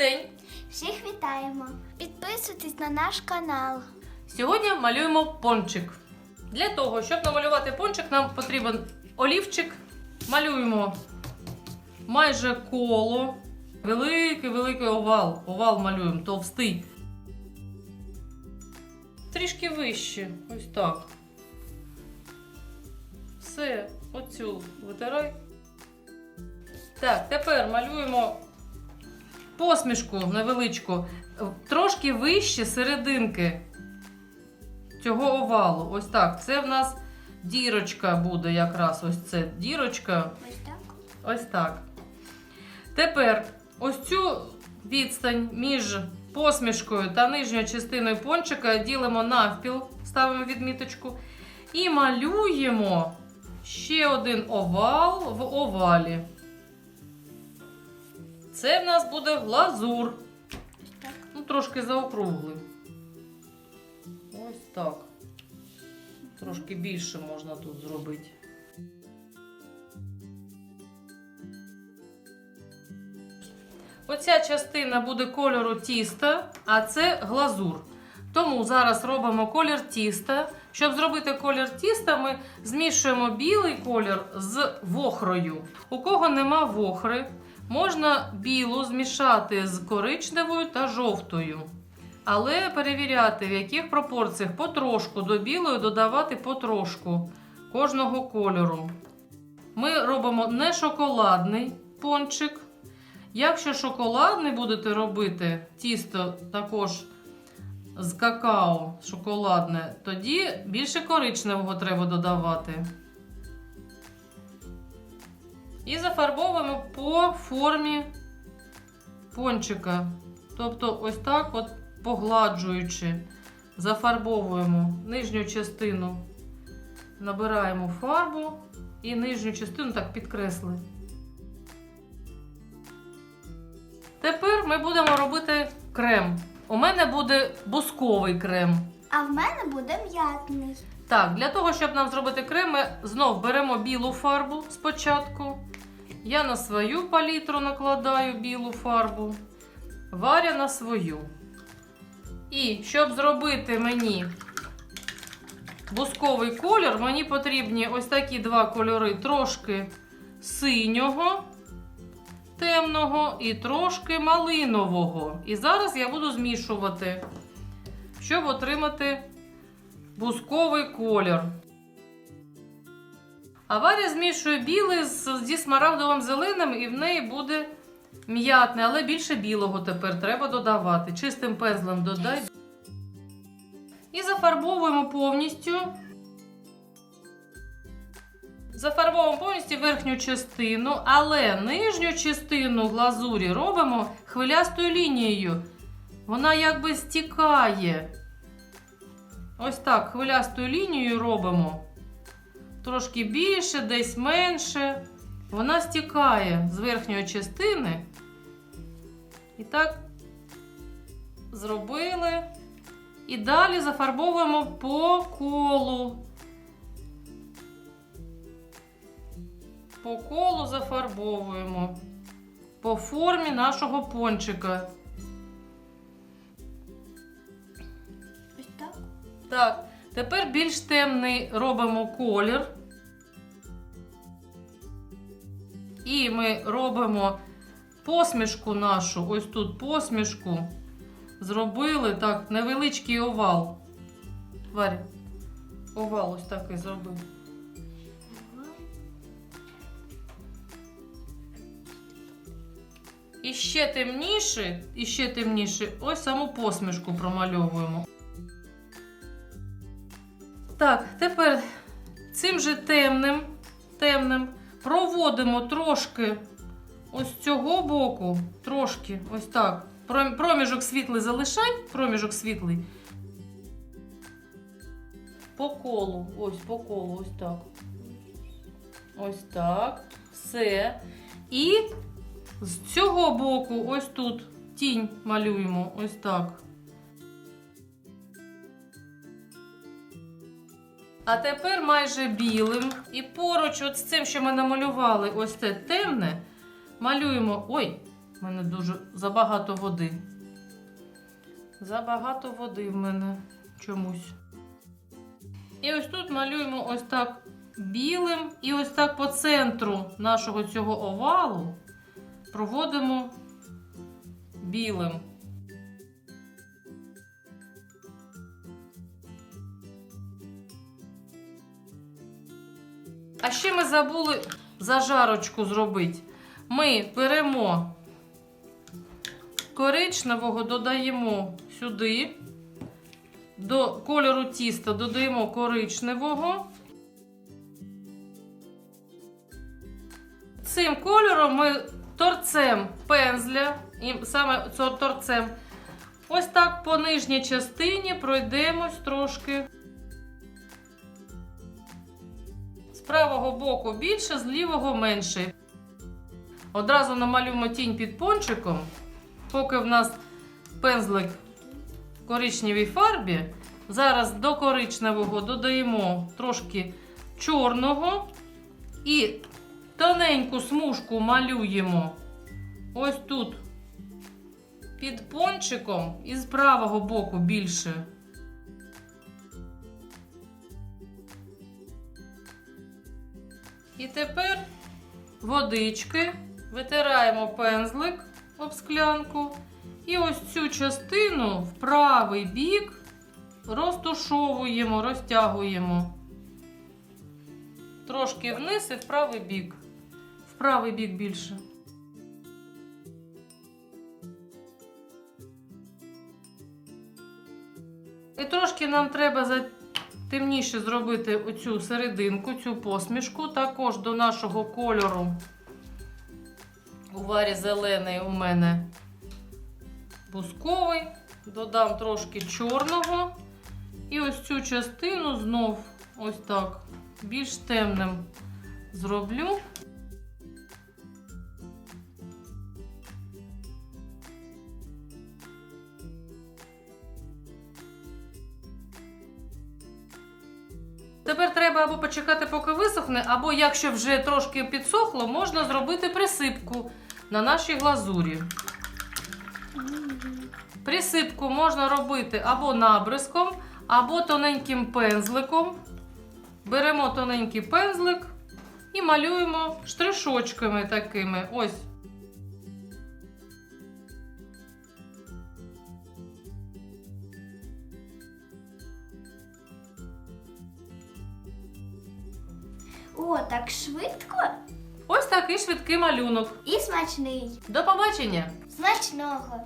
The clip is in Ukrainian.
день! Всіх вітаємо! Підписуйтесь на наш канал. Сьогодні малюємо пончик. Для того, щоб намалювати пончик, нам потрібен олівчик. Малюємо майже коло. Великий-великий овал. Овал малюємо, товстий. Трішки вище. Ось так. Все, оцю витирай. Так, тепер малюємо посмішку невеличку. Трошки вище серединки цього овалу. Ось так. Це в нас дірочка буде якраз. Ось це дірочка. Ось так. Ось так. Тепер ось цю відстань між посмішкою та нижньою частиною пончика ділимо навпіл, ставимо відміточку. І малюємо ще один овал в овалі. Це в нас буде глазур. Так. Ну, трошки заокруглим. Ось так. Трошки більше можна тут зробити. Оця частина буде кольору тіста, а це глазур. Тому зараз робимо колір тіста. Щоб зробити колір тіста, ми змішуємо білий колір з вохрою. У кого нема вохри, можна білу змішати з коричневою та жовтою. Але перевіряти, в яких пропорціях потрошку до білої додавати потрошку кожного кольору. Ми робимо не шоколадний пончик. Якщо шоколадний будете робити тісто також з какао шоколадне, тоді більше коричневого треба додавати. І зафарбовуємо по формі пончика. Тобто, ось так, от погладжуючи, зафарбовуємо нижню частину, набираємо фарбу і нижню частину так підкресли. Тепер ми будемо робити крем. У мене буде бусковий крем. А в мене буде м'ятний. Так, для того, щоб нам зробити крем, ми знов беремо білу фарбу спочатку. Я на свою палітру накладаю білу фарбу, Варя на свою. І щоб зробити мені бусковий колір, мені потрібні ось такі два кольори: трошки синього, темного і трошки малинового. І зараз я буду змішувати, щоб отримати бусковий колір. А Варя змішує білий зі смарагдовим зеленим, і в неї буде м'ятне, але більше білого тепер треба додавати. Чистим пензлем додай. І зафарбовуємо повністю. Зафарбовуємо повністю верхню частину, але нижню частину глазурі робимо хвилястою лінією. Вона якби стікає. Ось так, хвилястою лінією робимо. Трошки більше, десь менше. Вона стікає з верхньої частини. І так зробили. І далі зафарбовуємо по колу. По колу зафарбовуємо. По формі нашого пончика. Ось так. Так, тепер більш темний робимо колір. І ми робимо посмішку нашу, ось тут посмішку. Зробили так, невеличкий овал. Варя, овал ось такий зробив. І ще темніше, і ще темніше, ось саму посмішку промальовуємо. Так, тепер цим же темним, темним проводимо трошки ось цього боку, трошки, ось так. Проміжок світлий залишай, проміжок світлий. По колу, ось по колу, ось так. Ось так. Все. І з цього боку, ось тут, тінь малюємо, ось так. А тепер майже білим. І поруч от з цим, що ми намалювали, ось це темне, малюємо. Ой, У мене дуже забагато води. Забагато води в мене чомусь. І ось тут малюємо ось так білим, і ось так по центру нашого цього овалу проводимо білим. А ще ми забули зажарочку зробити. Ми беремо коричневого, додаємо сюди, до кольору тіста додаємо коричневого. Цим кольором ми торцем пензля, і саме торцем, ось так по нижній частині пройдемось трошки. Правого боку більше, з лівого менше. Одразу намалюємо тінь під пончиком, поки в нас пензлик в коричневій фарбі. Зараз до коричневого додаємо трошки чорного і тоненьку смужку малюємо ось тут під пончиком і з правого боку більше. Тепер водички, витираємо пензлик об склянку. І ось цю частину в правий бік розтушовуємо, розтягуємо. Трошки вниз і в правий бік. В правий бік більше. І трошки нам треба за темніше зробити оцю серединку, цю посмішку, також до нашого кольору. У варі зелений у мене бусковий. Додам трошки чорного. І ось цю частину знов ось так більш темним зроблю. Тепер треба або почекати, поки висохне, або якщо вже трошки підсохло, можна зробити присипку на нашій глазурі. Присипку можна робити або набризком, або тоненьким пензликом. Беремо тоненький пензлик і малюємо штришочками такими. Ось. О, так швидко Ось такий швидкий малюнок. і смачний. До побачення! Смачного.